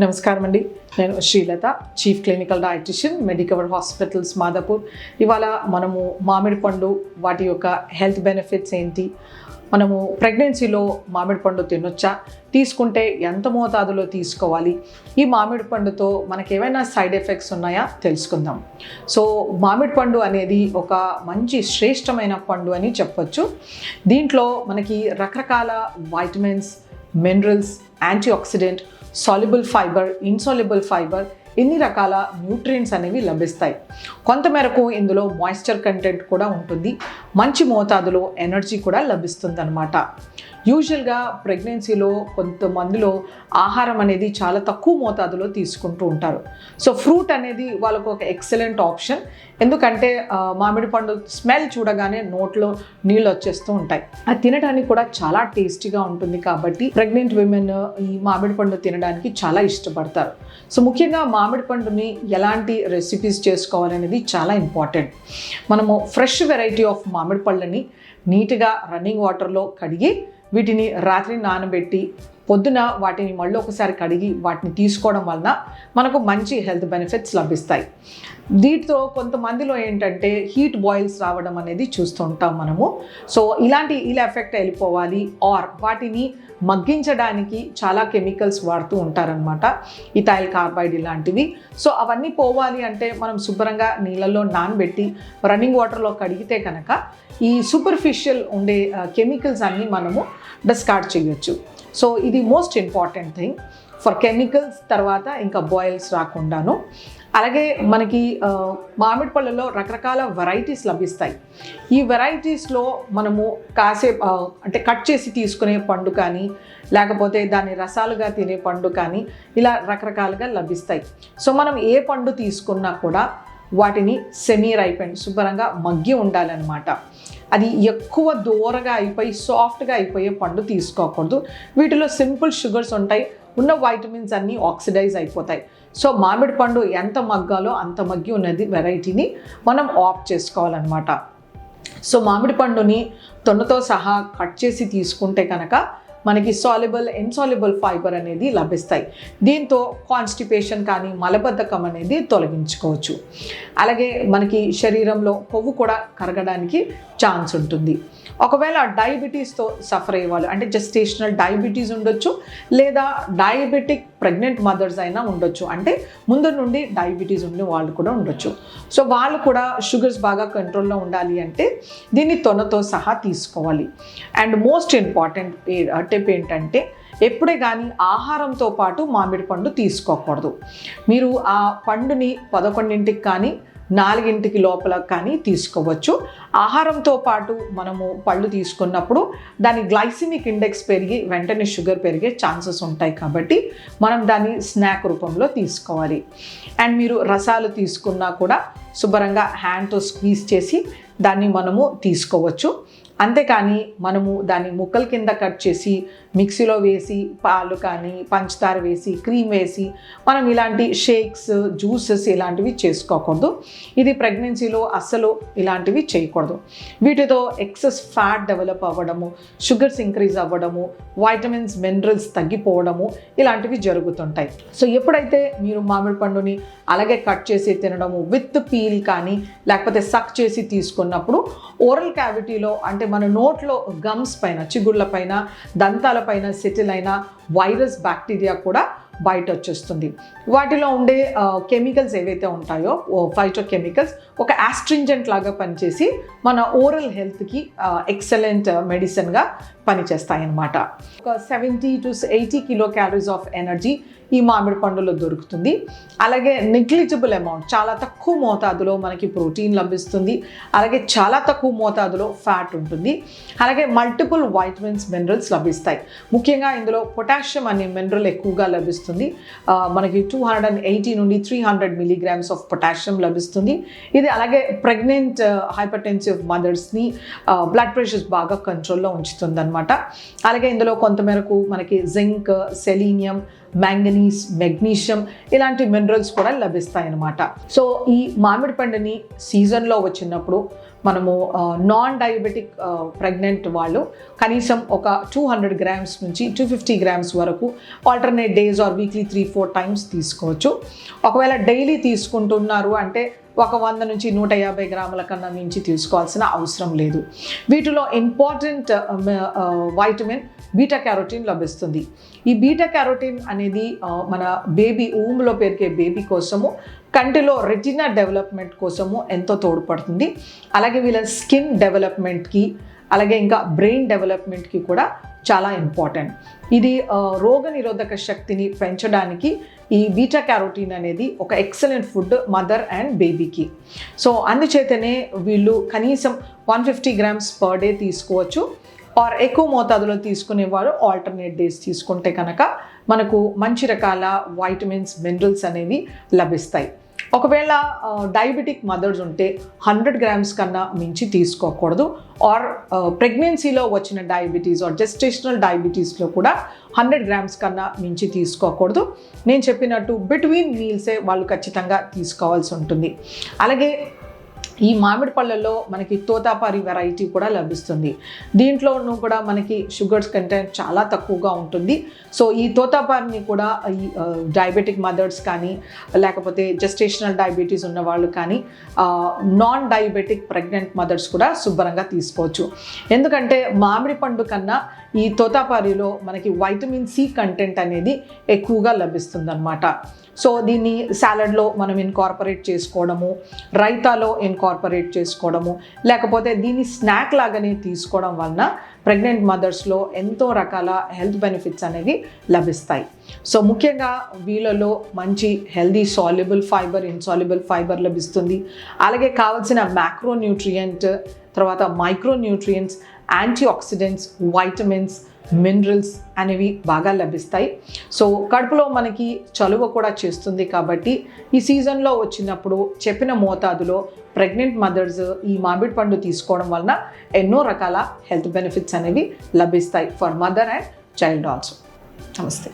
నమస్కారం అండి నేను Srilatha chief clinical dietitian Medicover hospitals Madhapur. ఇవాళ మనము మామిడి పండు వాటి యొక్క హెల్త్ బెనిఫిట్స్ ఏంటి? మనము ప్రెగ్నెన్సీలో మామిడి పండు తినొచ్చా? తీసుకుంటే ఎంత మోతాదులో తీసుకోవాలి? ఈ మామిడి పండుతో మనకి ఏమైనా సైడ్ ఎఫెక్ట్స్ ఉన్నాయా? తెలుసుకుందాం. సో మామిడి పండు అనేది ఒక మంచి శ్రేష్టమైన పండు అని చెప్పొచ్చు. దీంట్లో మనకి రకరకాల vitamins minerals anti oxidant soluble fibre insoluble fibre ఇన్ని రకాల న్యూట్రియంట్స్ అనేవి లభిస్తాయి. కొంతమేరకు ఇందులో మాయిశ్చర్ కంటెంట్ కూడా ఉంటుంది. మంచి మోతాదులో ఎనర్జీ కూడా లభిస్తుంది అనమాట యూజువల్గా ప్రెగ్నెన్సీలో కొంతమందిలో ఆహారం అనేది చాలా తక్కువ మోతాదులో తీసుకుంటూ ఉంటారు. సో ఫ్రూట్ అనేది వాళ్ళకు ఒక ఎక్సలెంట్ ఆప్షన్ ఎందుకంటే మామిడి పండు స్మెల్ చూడగానే నోట్లో నీళ్ళు వచ్చేస్తూ ఉంటాయి. అది తినడానికి కూడా చాలా టేస్టీగా ఉంటుంది కాబట్టి ప్రెగ్నెంట్ విమెన్ ఈ మామిడి పండు తినడానికి చాలా ఇష్టపడతారు. సో ముఖ్యంగా మామిడి పండుని ఎలాంటి రెసిపీస్ చేసుకోవాలనేది చాలా ఇంపార్టెంట్ మనము ఫ్రెష్ వెరైటీ ఆఫ్ మామిడి పళ్ళని నీట్గా రన్నింగ్ వాటర్లో కడిగి వీటిని రాత్రి నానబెట్టి పొద్దున వాటిని మళ్ళీ ఒకసారి కడిగి వాటిని తీసుకోవడం వలన మనకు మంచి హెల్త్ బెనిఫిట్స్ లభిస్తాయి. వీటితో కొంతమందిలో ఏంటంటే హీట్ బాయిల్స్ రావడం అనేది చూస్తుంటాం మనము. సో ఇలాంటి ఇలా ఎఫెక్ట్ వెళ్ళిపోవాలి ఆర్ వాటిని మగ్గించడానికి చాలా కెమికల్స్ వాడుతూ ఉంటారనమాట ఇథైల్ కార్బైడ్ ఇలాంటివి. సో అవన్నీ పోవాలి అంటే మనం శుభ్రంగా నీళ్ళల్లో నానబెట్టి రన్నింగ్ వాటర్లో కడిగితే కనుక ఈ సూపర్ఫిషియల్ ఉండే కెమికల్స్ అన్నీ మనము డిస్కార్డ్ చేయొచ్చు. సో ఇది most important thing for chemicals తర్వాత ఇంకా బాయిల్స్ రాకుండాను. అలాగే మనకి మామిడి పళ్ళలో రకరకాల వెరైటీస్ లభిస్తాయి. ఈ వెరైటీస్లో మనము కాసేపు అంటే కట్ చేసి తీసుకునే పండు కానీ లేకపోతే దాన్ని రసాలుగా తినే పండు కానీ ఇలా రకరకాలుగా లభిస్తాయి. సో మనం ఏ పండు తీసుకున్నా కూడా వాటిని సెమీ రైపెన్ శుభ్రంగా మగ్గి ఉండాలన్నమాట. అది ఎక్కువ దూరగా అయిపోయి సాఫ్ట్గా అయిపోయే పండు తీసుకోకూడదు. వీటిలో సింపుల్ షుగర్స్ ఉంటాయి ఉన్న వైటమిన్స్ అన్నీ ఆక్సిడైజ్ అయిపోతాయి. సో మామిడి పండు ఎంత మగ్గాలో అంత మగ్గి ఉన్నది వెరైటీని మనం ఆఫ్ చేసుకోవాలన్నమాట. సో మామిడి పండుని తొండతో సహా కట్ చేసి తీసుకుంటే కనుక మనకి సాల్యుబుల్ ఇన్సాల్యుబుల్ ఫైబర్ అనేది లభిస్తాయి. దీంతో కాన్స్టిపేషన్ కానీ మలబద్ధకం అనేది తొలగించుకోవచ్చు. అలాగే మనకి శరీరంలో కొవ్వు కూడా కరగడానికి ఛాన్స్ ఉంటుంది. ఒకవేళ డయాబెటీస్తో సఫర్ అయ్యేవాళ్ళు అంటే జస్టేషనల్ డయాబెటీస్ ఉండొచ్చు లేదా డయాబెటిక్ ప్రెగ్నెంట్ మదర్స్ అయినా ఉండొచ్చు. అంటే ముందు నుండి డయాబెటీస్ ఉండే వాళ్ళు కూడా ఉండొచ్చు. సో వాళ్ళు కూడా షుగర్స్ బాగా కంట్రోల్లో ఉండాలి అంటే దీన్ని తొనతో సహా తీసుకోవాలి. అండ్ మోస్ట్ ఇంపార్టెంట్ టిప్ ఏంటంటే ఎప్పుడే కానీ ఆహారంతో పాటు మామిడి పండు తీసుకోకూడదు. మీరు ఆ పండుని పదకొండింటికి కానీ నాలుగింటికి లోపల కానీ తీసుకోవచ్చు. ఆహారంతో పాటు మనము పళ్ళు తీసుకున్నప్పుడు దాని గ్లైసిమిక్ ఇండెక్స్ పెరిగి వెంటనే షుగర్ పెరిగే ఛాన్సెస్ ఉంటాయి కాబట్టి మనం దాన్ని స్నాక్ రూపంలో తీసుకోవాలి. అండ్ మీరు రసాలు తీసుకున్నా కూడా శుభ్రంగా హ్యాండ్తో స్క్వీజ్ చేసి దాన్ని మనము తీసుకోవచ్చు. అంతేకాని మనము దాన్ని ముక్కల కింద కట్ చేసి మిక్సీలో వేసి పాలు కానీ పంచదార వేసి క్రీమ్ వేసి మనం ఇలాంటి షేక్స్ జ్యూసెస్ ఇలాంటివి చేసుకోకూడదు. ఇది ప్రెగ్నెన్సీలో అస్సలు ఇలాంటివి చేయకూడదు. వీటితో ఎక్సెస్ ఫ్యాట్ డెవలప్ అవ్వడము షుగర్స్ ఇంక్రీజ్ అవ్వడము వైటమిన్స్ మినరల్స్ తగ్గిపోవడము ఇలాంటివి జరుగుతుంటాయి. సో ఎప్పుడైతే మీరు మామిడి పండుని అలాగే కట్ చేసి తినడము విత్ పీల్ కానీ లేకపోతే సక్ చేసి తీసుకున్నప్పుడు ఓరల్ క్యావిటీలో అంటే మన నోట్లో గమ్స్ పైన చిగుళ్ళ పైన దంతాల పైన సెటిల్ అయిన వైరస్ బ్యాక్టీరియా కూడా బయట వచ్చేస్తుంది. వాటిలో ఉండే కెమికల్స్ ఏవైతే ఉంటాయో ఫైటో కెమికల్స్ ఒక యాస్ట్రింజెంట్ లాగా పనిచేసి మన ఓరల్ హెల్త్కి ఎక్సలెంట్ మెడిసిన్గా పనిచేస్తాయి అన్నమాట ఒక seventy to eighty kilo calories of energy ఈ మామిడి పండులో దొరుకుతుంది. అలాగే నెగ్లిజిబుల్ అమౌంట్ చాలా తక్కువ మోతాదులో మనకి ప్రోటీన్ లభిస్తుంది. అలాగే చాలా తక్కువ మోతాదులో ఫ్యాట్ ఉంటుంది. అలాగే మల్టిపుల్ వైటమిన్స్ మినరల్స్ లభిస్తాయి. ముఖ్యంగా ఇందులో పొటాషియం అనే మినరల్ ఎక్కువగా లభిస్తుంది. లభిస్తుంది. మనకి టూ హండ్రెడ్ అండ్ ఎయిటీ నుండి three hundred milligrams of potassium లభిస్తుంది. ఇది అలాగే ప్రెగ్నెంట్ హైపర్టెన్సివ్ మదర్స్ని బ్లడ్ ప్రెషర్స్ బాగా కంట్రోల్లో ఉంచుతుంది అనమాట అలాగే ఇందులో కొంతమేరకు మనకి జింక్ సెలీనియం మ్యాంగనీస్ మెగ్నీషియం ఇలాంటి మినరల్స్ కూడా లభిస్తాయి అన్నమాట సో ఈ మామిడి పండుని సీజన్లో వచ్చినప్పుడు మనము నాన్ డయాబెటిక్ ప్రెగ్నెంట్ వాళ్ళు కనీసం ఒక టూ హండ్రెడ్ గ్రామ్స్ నుంచి టూ ఫిఫ్టీ గ్రామ్స్ వరకు alternate days or weekly three four times తీసుకోవచ్చు. ఒకవేళ డైలీ తీసుకుంటున్నారు అంటే ఒక వంద నుంచి నూట యాభై గ్రాముల కన్నా మించి తీసుకోవాల్సిన అవసరం లేదు. వీటిలో ఇంపార్టెంట్ వైటమిన్ బీటా క్యారోటిన్ లభిస్తుంది. ఈ బీటా క్యారోటిన్ అనేది మన బేబీ ఊమ్లో పెరిగే బేబీ కోసము కంటిలో రెటినా డెవలప్మెంట్ కోసము ఎంతో తోడ్పడుతుంది. అలాగే వీళ్ళ స్కిన్ డెవలప్మెంట్కి అలాగే ఇంకా బ్రెయిన్ డెవలప్మెంట్కి కూడా చాలా ఇంపార్టెంట్ ఇది రోగ రోగనిరోధక శక్తిని పెంచడానికి ఈ బీటా క్యారోటీన్ అనేది ఒక ఎక్సలెంట్ ఫుడ్ మదర్ అండ్ బేబీకి సో అందుచేతనే వీళ్ళు కనీసం one fifty grams per day తీసుకోవచ్చు. ఆర్ ఎక్కువ మోతాదులో తీసుకునేవారు ఆల్టర్నేట్ డేస్ తీసుకుంటే కనుక మనకు మంచి రకాల వైటమిన్స్ మినరల్స్ అనేవి లభిస్తాయి. ఒకవేళ డయాబెటిక్ మదర్స్ ఉంటే హండ్రెడ్ గ్రామ్స్ కన్నా మించి తీసుకోకూడదు. ఆర్ ప్రెగ్నెన్సీలో వచ్చిన డయాబెటీస్ ఆర్ జెస్టేషనల్ డయాబెటీస్లో కూడా హండ్రెడ్ గ్రామ్స్ కన్నా మించి తీసుకోకూడదు. నేను చెప్పినట్టు బిట్వీన్ మీల్సే వాళ్ళు ఖచ్చితంగా తీసుకోవాల్సి ఉంటుంది. అలాగే ఈ మామిడి పళ్ళల్లో మనకి తోతాపారి వెరైటీ కూడా లభిస్తుంది. దీంట్లోనూ కూడా మనకి షుగర్స్ కంటెంట్ చాలా తక్కువగా ఉంటుంది. సో ఈ తోతాపారిని కూడా ఈ డయాబెటిక్ మదర్స్ కానీ లేకపోతే జెస్టేషనల్ డయాబెటీస్ ఉన్న వాళ్ళు కానీ నాన్ డయాబెటిక్ ప్రెగ్నెంట్ మదర్స్ కూడా శుభ్రంగా తీసుకోవచ్చు. ఎందుకంటే మామిడి పండు కన్నా ఈ తోతాపారిలో మనకి వైటమిన్ సి కంటెంట్ అనేది ఎక్కువగా లభిస్తుంది సో దీన్ని సాలడ్లో మనం ఇన్కార్పొరేట్ చేసుకోవడము రైతాలో ఇన్కార్పొరేట్ చేసుకోవడము లేకపోతే దీన్ని స్నాక్ లాగానే తీసుకోవడం వలన ప్రెగ్నెంట్ మదర్స్లో ఎంతో రకాల హెల్త్ బెనిఫిట్స్ అనేవి లభిస్తాయి. సో ముఖ్యంగా వీళ్ళలో మంచి healthy soluble fibre insoluble fibre లభిస్తుంది. అలాగే కావాల్సిన మ్యాక్రో న్యూట్రియంట్ తర్వాత micronutrients antioxidants vitamins minerals అనేవి బాగా లభిస్తాయి. సో కడుపులో మనకి చలువ కూడా చేస్తుంది కాబట్టి ఈ సీజన్లో వచ్చినప్పుడు చెప్పిన మోతాదులో ప్రెగ్నెంట్ మదర్స్ ఈ మామిడి పండు తీసుకోవడం వలన ఎన్నో రకాల హెల్త్ బెనిఫిట్స్ అనేవి లభిస్తాయి. For mother and child also. నమస్తే.